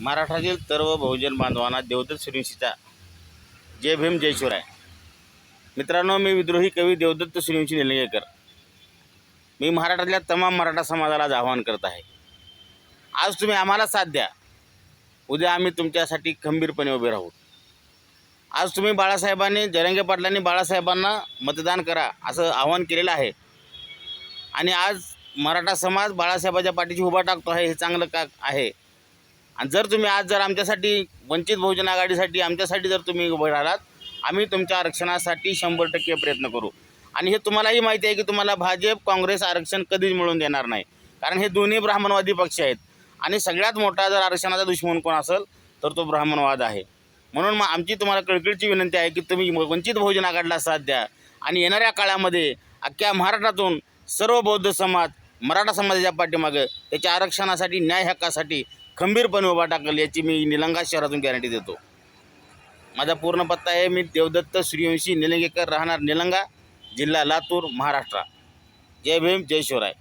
महाराष्ट्रातील सर्व बहुजन बांधवांना देवदत्त सूर्यवंशीचा जय भीम जय शिवराय. मित्रांनो मी विद्रोही कवी देवदत्त सूर्यवंशी निलंगेकर. मी महाराष्ट्रातल्या तमाम मराठा समाजाला आज आवाहन करत आहे. आज तुम्ही आम्हाला साथ द्या. उद्या आम्ही तुमच्यासाठी खंबीरपणे उभे राहू. आज तुम्ही बाळासाहेबांनी जरंगे पाटलांनी बाळासाहेबांना मतदान करा असं आवाहन केलेलं आहे. आणि आज मराठा समाज बाळासाहेबाच्या पाठीशी उभा टाकतो आहे हे चांगलं का आहे? आणि जर तुम्ही आज जर आमच्यासाठी वंचित बहुजन आघाडीसाठी आमच्यासाठी जर तुम्ही उभे राहिलात आम्ही तुमच्या आरक्षणासाठी शंभर टक्के प्रयत्न करू. आणि हे तुम्हालाही माहिती आहे की तुम्हाला भाजप काँग्रेस आरक्षण कधीच मिळून देणार नाही. कारण हे दोन्ही ब्राह्मणवादी पक्ष आहेत. आणि सगळ्यात मोठा जर आरक्षणाचा दुश्मन कोण असेल तर तो ब्राह्मणवाद आहे. म्हणून मग आमची तुम्हाला कळकळीची विनंती आहे की तुम्ही वंचित बहुजन आघाडीला साथ द्या. आणि येणाऱ्या काळामध्ये अख्ख्या महाराष्ट्रातून सर्व बौद्ध समाज मराठा समाजाच्या पाठीमागं त्याच्या आरक्षणासाठी न्याय हक्कासाठी खंबीरपणे उभा टाकल याची मी निलंगा शहरातून गॅरंटी देतो. माझा पूर्ण पत्ता आहे मी देवदत्त सूर्यवंशी निलंगेकर राहणार निलंगा जिल्हा लातूर महाराष्ट्र. जय भीम जय शिवराय.